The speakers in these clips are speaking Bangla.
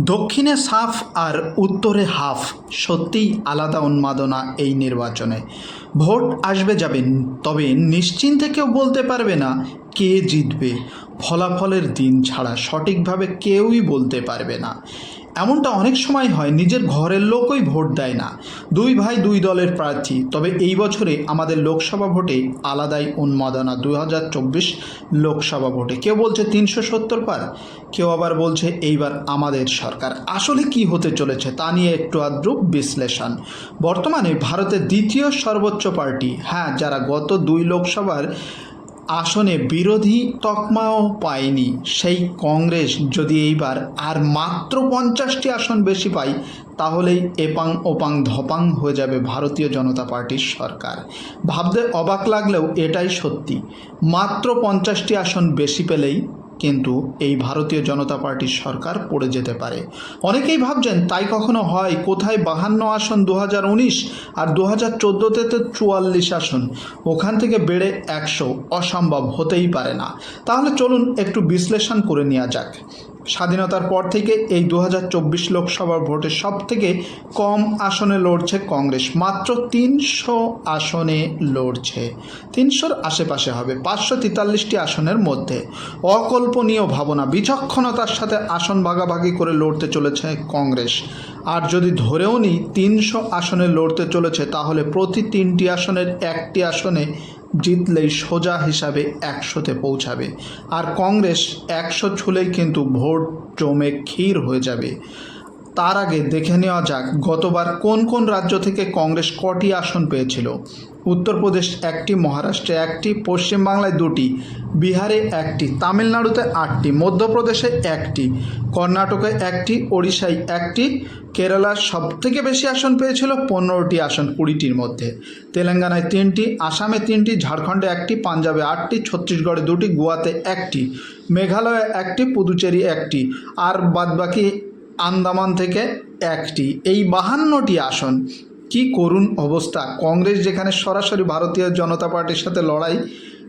দক্ষিণে সাফ আর উত্তরে হাফ। সত্যিই আলাদা উন্মাদনা এই নির্বাচনে। ভোট আসবে যাবে, তবে নিশ্চিন্তে কেউ বলতে পারবে না কে জিতবে। ফলাফলের দিন ছাড়া সঠিকভাবে কেউই বলতে পারবে না। এমনটা অনেক সময় হয়, নিজের ঘরের লোকই ভোট দেয় না। দুই ভাই, দুই দলের প্রার্থী। তবে এই বছরে আমাদের লোকসভা ভোটে আলাদাই উন্মাদনা দু হাজার চব্বিশ লোকসভা ভোটে। কেউ বলছে তিনশো সত্তর পার, কেউ আবার বলছে এইবার আমাদের সরকার। আসলে কি হতে চলেছে তা নিয়ে একটু আদ্রুপ বিশ্লেষণ। বর্তমানে ভারতের দ্বিতীয় সর্বোচ্চ পার্টি। হ্যাঁ যারা গত দুই লোকসভার আসনে বিরোধী তকমাও পায়নি। সেই কংগ্রেস যদি এইবার আর মাত্র পঞ্চাশটি আসন বেশি পায়, তাহলেই এপাং ওপাং ধপাং হয়ে যাবে ভারতীয় জনতা পার্টির সরকার। ভাবতে অবাক লাগলেও এটাই সত্যি। মাত্র পঞ্চাশটি আসন বেশি পেলেই কিন্তু এই ভারতীয় জনতা পার্টির সরকার পড়ে যেতে পারে। অনেকেই ভাবছেন, তাই কখনো হয়? কোথায় বাহান্ন আসন দু হাজার উনিশ আর দু হাজার চোদ্দোতে তো চুয়াল্লিশ আসন। ওখান থেকে বেড়ে একশো অসম্ভব হতেই পারে না। তাহলে চলুন একটু বিশ্লেষণ করে নেওয়া যাক। স্বাধীনতার পর থেকে এই দু হাজার চব্বিশ লোকসভার ভোটে সব থেকে কম আসনে লড়ছে কংগ্রেস। মাত্র তিনশো আসনে লড়ছে। তিনশোর আশেপাশে হবে, পাঁচশো তেতাল্লিশটি আসনের মধ্যে। অকল্পনীয় ভাবনা, বিচক্ষণতার সাথে আসন ভাগাভাগি করে লড়তে চলেছে কংগ্রেস। আর যদি ধরেও নি তিনশো আসনে লড়তে চলেছে, তাহলে প্রতি তিনটি আসনের একটি আসনে জিতলেই সোজা হিসাবে একশোতে পৌঁছাবে। আর কংগ্রেস একশো ছুলেই কিন্তু ভোট জমে ক্ষীর হয়ে যাবে। তার আগে দেখে নেওয়া যাক গতবার কোন কোন রাজ্য থেকে কংগ্রেস কটি আসন পেয়েছিল। উত্তরপ্রদেশ একটি, মহারাষ্ট্রে একটি, পশ্চিমবাংলায় দুটি, বিহারে একটি, তামিলনাড়ুতে আটটি, মধ্যপ্রদেশে একটি, কর্ণাটকে একটি, ওড়িশায় একটি, কেরালার সবথেকে বেশি আসন পেয়েছিল পনেরোটি আসন কুড়িটির মধ্যে। তেলেঙ্গানায় তিনটি, আসামে তিনটি, ঝাড়খণ্ডে একটি, পাঞ্জাবে আটটি, ছত্তিশগড়ে দুটি, গোয়াতে একটি, মেঘালয়ে একটি, পুদুচেরি একটি, আর বাদবাকি আন্দামান থেকে একটি। এই বাহান্নটি আসন। কি করুণ অবস্থা। কংগ্রেস যেখানে সরাসরি ভারতীয় জনতা পার্টির সাথে লড়াই,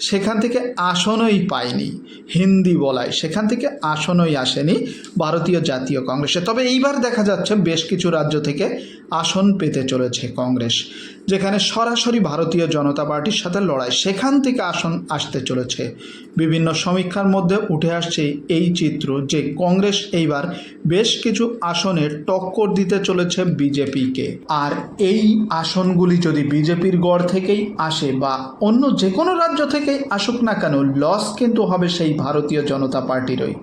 সেখান থেকে আসনই পায়নি। হিন্দি বলায় সেখান থেকে আসনই আসেনি ভারতীয় জাতীয় কংগ্রেসে। তবে এইবার দেখা যাচ্ছে বেশ কিছু রাজ্য থেকে আসন পেতে চলেছে কংগ্রেস। যেখানে সরাসরি ভারতীয় জনতা পার্টির সাথে লড়াই, সেখান থেকে আসন আসতে চলেছে। বিভিন্ন সমীক্ষার মধ্যে উঠে আসছে এই চিত্র যে কংগ্রেস এইবার বেশ কিছু আসনে টক্কর দিতে চলেছে বিজেপিকে। আর এই আসনগুলি যদি বিজেপির গড় থেকেই আসে বা অন্য যে কোনো রাজ্য থেকেই আসুক না কেন, লস কিন্তু হবে সেই ভারতীয় জনতা পার্টিরই।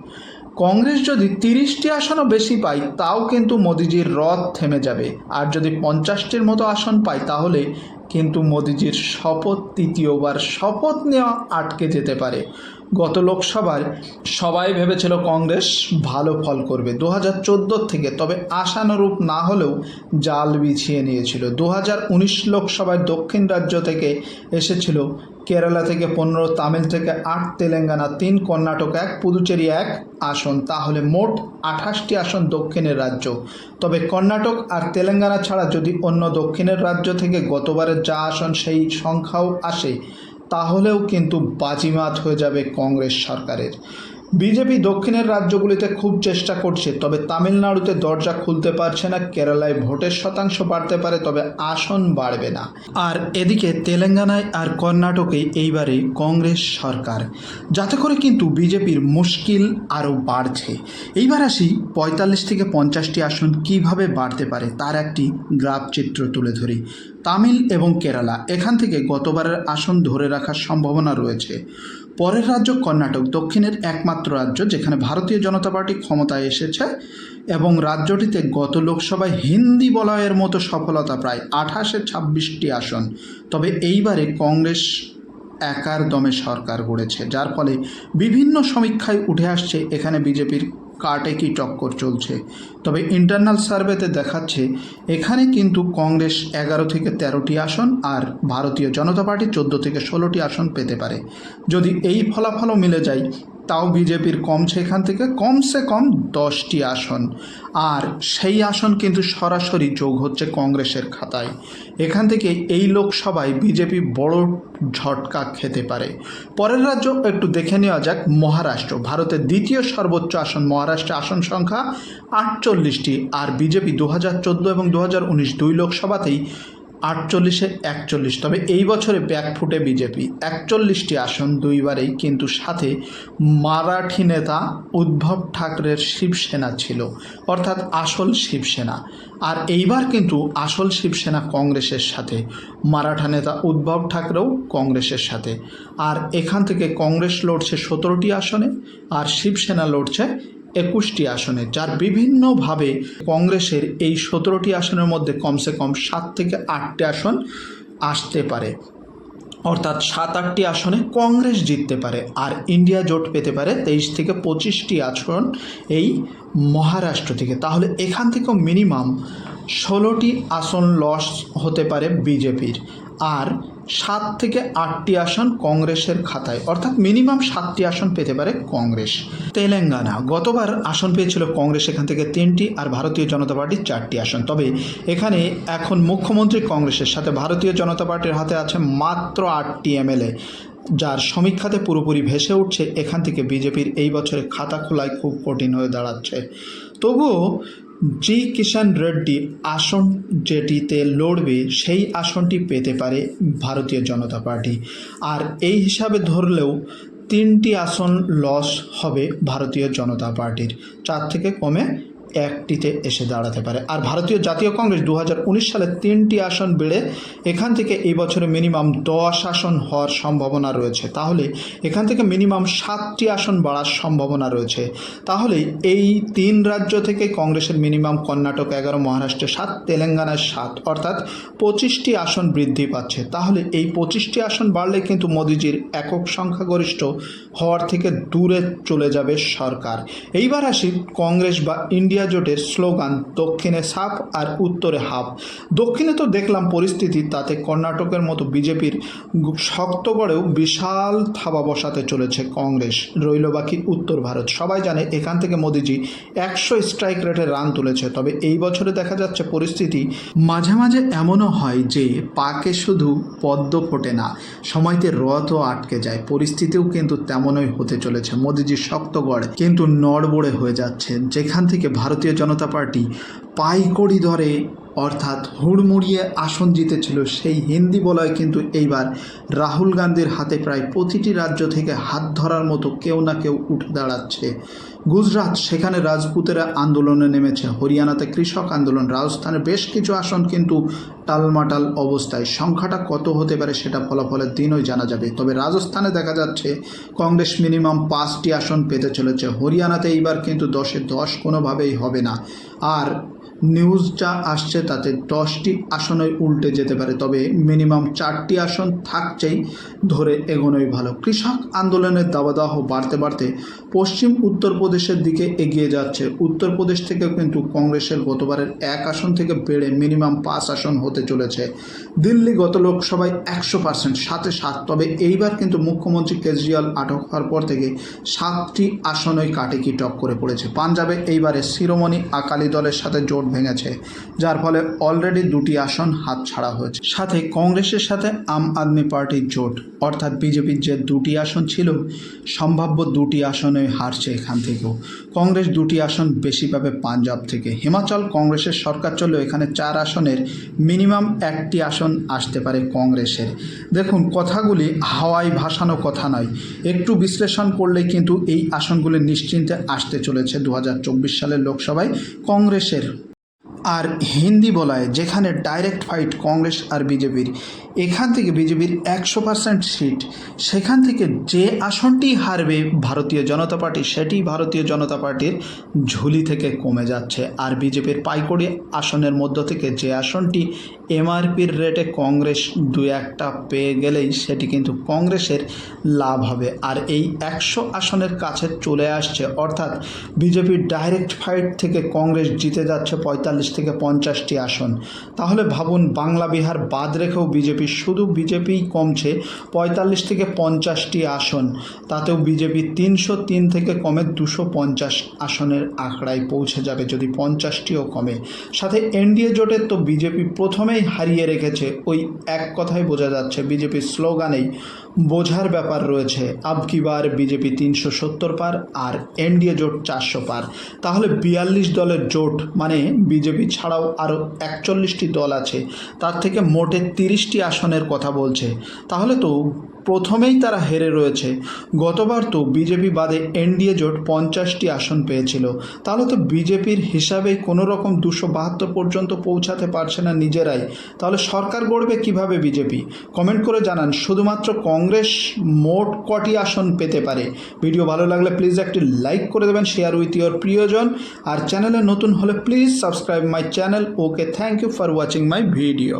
কংগ্রেস যদি তিরিশটি আসনও বেশি পায়, তাও কিন্তু মোদিজির রথ থেমে যাবে। আর যদি পঞ্চাশটির মতো আসন পায়, তাহলে কিন্তু মোদিজির শপথ তৃতীয়বার শপথ নেওয়া আটকে যেতে পারে। গত লোকসভায় সবাই ভেবেছিল কংগ্রেস ভালো ফল করবে। দু হাজার থেকে, তবে আশানুরূপ না হলেও জাল বিছিয়ে নিয়েছিল। দু হাজার উনিশ লোকসভায় দক্ষিণ রাজ্য থেকে এসেছিল কেরালা থেকে পনেরো, তামিল থেকে আট, তেলেঙ্গানা তিন, কর্ণাটক এক, পুদুচেরি এক আসন। তাহলে মোট আঠাশটি আসন দক্ষিণের রাজ্য। তবে কর্ণাটক আর তেলেঙ্গানা ছাড়া যদি অন্য দক্ষিণের রাজ্য থেকে গতবারের যা আসন, সেই সংখ্যাও আসে। তাহলেও কিন্তু বাজিমাত হয়ে যাবে কংগ্রেস সরকারের। বিজেপি দক্ষিণের রাজ্যগুলিতে খুব চেষ্টা করছে, তবে তামিলনাড়ুতে দরজা খুলতে পারছে না, কেরালায় ভোটের শতাংশ বাড়তে পারে, তবে আসন বাড়বে না। আর এদিকে তেলেঙ্গানায় আর কর্ণাটকে এইবারে কংগ্রেস সরকার। যাতে করে কিন্তু বিজেপির মুশকিল আরও বাড়ছে। এইবার আসি পঁয়তাল্লিশ থেকে পঞ্চাশটি আসন কীভাবে বাড়তে পারে, তার একটি গ্রাফ চিত্র তুলে ধরি। তামিল এবং কেরালা, এখান থেকে গতবারের আসন ধরে রাখার সম্ভাবনা রয়েছে। পরের রাজ্য কর্ণাটক, দক্ষিণের একমাত্র রাজ্য যেখানে ভারতীয় জনতা পার্টি ক্ষমতায় এসেছে এবং রাজ্যটিতে গত লোকসভায় হিন্দি বলয়ের মতো সফলতা প্রায় আঠাশে ছাব্বিশটি আসন। তবে এইবারে কংগ্রেস একার দমে সরকার গড়েছে, যার ফলে বিভিন্ন সমীক্ষায় উঠে আসছে এখানে বিজেপির কাটে কি টক্কর চলছে। তবে ইন্টারনাল সার্ভেতে দেখাচ্ছে, এখানে কিন্তু কংগ্রেস এগারো থেকে তেরোটি আসন আর ভারতীয় জনতা পার্টি চোদ্দ থেকে ষোলোটি আসন পেতে পারে। যদি এই ফলাফলও মিলে যায় তাও বিজেপির কমছে এখান থেকে, কমসে কম দশটি আসন। আর সেই আসন কিন্তু সরাসরি যোগ হচ্ছে কংগ্রেসের খাতায়। এখান থেকে এই লোকসভায় বিজেপি বড় ঝটকা খেতে পারে। পরের রাজ্য একটু দেখে নেওয়া যাক, মহারাষ্ট্র। ভারতের দ্বিতীয় সর্বোচ্চ আসন, মহারাষ্ট্রে আসন সংখ্যা আটচল্লিশটি। আর বিজেপি দু হাজার চোদ্দ এবং দু হাজার উনিশ দুই লোকসভাতেই আটচল্লিশে একচল্লিশ। তবে এই বছরে ব্যাকফুটে বিজেপি। একচল্লিশটি আসন দুইবারেই কিন্তু সাথে মারাঠি নেতা উদ্ধব ঠাকরের শিবসেনা ছিল। অর্থাৎ আসল শিবসেনা। আর এইবার কিন্তু আসল শিবসেনা কংগ্রেসের সাথে, মারাঠা নেতা উদ্ধব ঠাকরেও কংগ্রেসের সাথে। আর এখান থেকে কংগ্রেস লড়ছে সতেরোটি আসনে, আর শিবসেনা লড়ছে একুশটি আসনে, যার বিভিন্নভাবে কংগ্রেসের এই সতেরোটি আসনের মধ্যে কমসে কম সাত থেকে আটটি আসন আসতে পারে। অর্থাৎ সাত আটটি আসনে কংগ্রেস জিততে পারে আর ইন্ডিয়া জোট পেতে পারে তেইশ থেকে পঁচিশটি আসন এই মহারাষ্ট্র থেকে। তাহলে এখান থেকেও মিনিমাম ষোলোটি আসন লস হতে পারে বিজেপির। আর সাত থেকে আটটি আসন কংগ্রেসের খাতায়। অর্থাৎ মিনিমাম সাতটি আসন পেতে পারে কংগ্রেস। তেলেঙ্গানা, গতবার আসন পেয়েছিল কংগ্রেস, এখান থেকে তিনটি আর ভারতীয় জনতা পার্টির চারটি আসন। তবে এখানে এখন মুখ্যমন্ত্রী কংগ্রেসের সাথে ভারতীয় জনতা পার্টির হাতে আছে মাত্র আটটি এমএলএ, যার সমীক্ষাতে পুরোপুরি ভেসে উঠছে এখান থেকে বিজেপির এই বছরে খাতা খোলায় খুব কঠিন হয়ে দাঁড়াচ্ছে। তবুও জি কিষাণ রেড্ডি আসন যেটিতে লড়বে, সেই আসনটি পেতে পারে ভারতীয় জনতা পার্টি। আর এই হিসাবে ধরলেও তিনটি আসন লস হবে ভারতীয় জনতা পার্টির, চার থেকে কমে একটিতে এসে দাঁড়াতে পারে। আর ভারতীয় জাতীয় কংগ্রেস দুহাজার উনিশ সালে তিনটি আসন বেড়ে এখান থেকে এই বছরে মিনিমাম দশ আসন হওয়ার সম্ভাবনা রয়েছে। তাহলে এখান থেকে মিনিমাম সাতটি আসন বাড়ার সম্ভাবনা রয়েছে। তাহলে এই তিন রাজ্য থেকে কংগ্রেসের মিনিমাম কর্ণাটক এগারো, মহারাষ্ট্রে সাত তেলেঙ্গানায় সাত, অর্থাৎ পঁচিশটি আসন বৃদ্ধি পাচ্ছে। তাহলে এই পঁচিশটি আসন বাড়লে কিন্তু মোদিজির একক সংখ্যাগরিষ্ঠ হওয়ার থেকে দূরে চলে যাবে সরকার। এইবার আসি কংগ্রেস বা ইন্ডিয়া জোটের স্লোগান, দক্ষিণে সাপ আর উত্তরে হাফ। দক্ষিণে তো দেখলাম পরিস্থিতি, তাতে কর্ণাটকের মতো বিজেপির শক্ত করেও বিশাল থাবা বসাতে চলেছে কংগ্রেস। রইল বাকি উত্তর ভারত। সবাই জানে এখান থেকে মোদিজি একশো স্ট্রাইক রেটে রান তুলেছে। তবে এই বছরে দেখা যাচ্ছে পরিস্থিতি মাঝে মাঝে এমনও হয় যে পাকে শুধু পদ্ম ফোটে না, সময়তে রথও আটকে যায়। পরিস্থিতিও কিন্তু তেমনই হতে চলেছে। মোদিজি শক্তগড় কিন্তু নড়বড়ে হয়ে যাচ্ছে। যেখান থেকে ভারতীয় জনতা পার্টি পাইকড়ি ধরে অর্থাৎ হুড়মুড়িয়ে আসন জিতেছিল সেই হিন্দি বলয় কিন্তু এইবার রাহুল গান্ধীর হাতে প্রায় প্রতিটি রাজ্য থেকে হাত ধরার মতো কেউ না কেউ উঠে দাঁড়াচ্ছে। গুজরাট, সেখানে রাজপুতেরা আন্দোলনে নেমেছে। হরিয়ানাতে কৃষক আন্দোলন, রাজস্থানে বেশ কিছু আসন কিন্তু টালমাটাল অবস্থায়। সংখ্যাটা কত হতে পারে সেটা ফলাফলের দিনই জানা যাবে। তবে রাজস্থানে দেখা যাচ্ছে, কংগ্রেস মিনিমাম পাঁচটি আসন পেতে চলেছে। হরিয়ানাতে এইবার কিন্তু দশে দশ কোনোভাবেই হবে না। আর নিউজ যা আসছে তাতে দশটি আসনই উল্টে যেতে পারে, তবে মিনিমাম চারটি আসন থাকছেই ধরে এগোনোই ভালো। কৃষক আন্দোলনের দাবাদাহ বাড়তে বাড়তে পশ্চিম উত্তরপ্রদেশের দিকে এগিয়ে যাচ্ছে। উত্তরপ্রদেশ থেকে কিন্তু কংগ্রেসের গতবারের এক আসন থেকে বেড়ে মিনিমাম পাঁচ আসন হতে চলেছে। দিল্লি গত লোকসভায় একশো পার্সেন্ট, সাথে সাত। তবে এইবার কিন্তু মুখ্যমন্ত্রী কেজরিওয়াল আটক হওয়ার পর থেকে সাতটি আসনই কাটিকি টক করে পড়েছে। পাঞ্জাবে এইবারে শিরোমণি আকালি দলের সাথে জোট ভেঙেছে, যার ফলে অলরেডি দুটি আসন হাত ছাড়া হয়েছে। সাথে কংগ্রেসের সাথে আম আদমি পার্টির জোট, অর্থাৎ বিজেপির যে দুটি আসন ছিল, সম্ভাব্য দুটি আসনে হারছে এখান থেকেও। কংগ্রেস দুটি আসন বেশি পাবে পাঞ্জাব থেকে। হিমাচল কংগ্রেসের সরকার চললেও এখানে চার আসনের মিনিমাম একটি আসন আসতে পারে কংগ্রেসের। দেখুন, কথাগুলি হাওয়ায় ভাসানো কথা নয়। একটু বিশ্লেষণ করলেই কিন্তু এই আসনগুলি নিশ্চিন্তে আসতে চলেছে দু হাজার চব্বিশ সালের লোকসভায় কংগ্রেসের। আর হিন্দি বলায় যেখানে ডাইরেক্ট ফাইট কংগ্রেস আর বিজেপির। এখান থেকে বিজেপির একশো পার্সেন্ট সিট সেখান থেকে যে আসনটি হারবে ভারতীয় জনতা পার্টি, সেটি ভারতীয় জনতা পার্টির ঝুলি থেকে কমে যাচ্ছে। আর বিজেপির পাইকড়ি আসনের মধ্য থেকে যে আসনটি এমআরপির রেটে কংগ্রেস দু একটা পেয়ে গেলেই সেটি কিন্তু কংগ্রেসের লাভ হবে। আর এই একশো আসনের কাছে চলে আসছে, অর্থাৎ বিজেপির ডাইরেক্ট ফাইট থেকে কংগ্রেস জিতে যাচ্ছে পঁয়তাল্লিশ থেকে পঞ্চাশটি আসন। তাহলে ভাবুন, বাংলা বিহার বাদ রেখেও বিজেপি শুধু বিজেপিই কমছে পঁয়তাল্লিশ থেকে পঞ্চাশটি আসন। তাতেও বিজেপি তিনশো তিন থেকে কমে দুশো পঞ্চাশ আসনের আঁকড়ায় পৌঁছে যাবে যদি পঞ্চাশটিও কমে। সাথে এনডিএ জোটের তো বিজেপি প্রথমেই হারিয়ে রেখেছে। ওই এক কথাই বোঝা যাচ্ছে বিজেপির স্লোগানেই বোঝার ব্যাপার রয়েছে। আব কি বার বিজেপি তিনশো সত্তর পার আর এনডিএ জোট চারশো পার। তাহলে বিয়াল্লিশ দলের জোট মানে বিজেপি ছাড়াও আরও একচল্লিশটি দল আছে। তার থেকে মোটে তিরিশটি আসনের কথা বলছে। তাহলে তো প্রথমেই তারা হেরে রয়েছে। গতবার তো বিজেপি বাদে এনডিএ জোট পঞ্চাশটি আসন পেয়েছিল। তাহলে তো বিজেপির হিসাবে কোনো রকম দুশো বাহাত্তর পর্যন্ত পৌঁছাতে পারছে না নিজেরাই। তাহলে সরকার গড়বে কীভাবে বিজেপি? কমেন্ট করে জানান, শুধুমাত্র কংগ্রেস মোট কটি আসন পেতে পারে? ভিডিও ভালো লাগলে প্লিজ একটি লাইক করে দেবেন, শেয়ার উইথ ইয়োর প্রিয়জন। আর চ্যানেলে নতুন হলে please subscribe my channel. Okay, thank you for watching my video.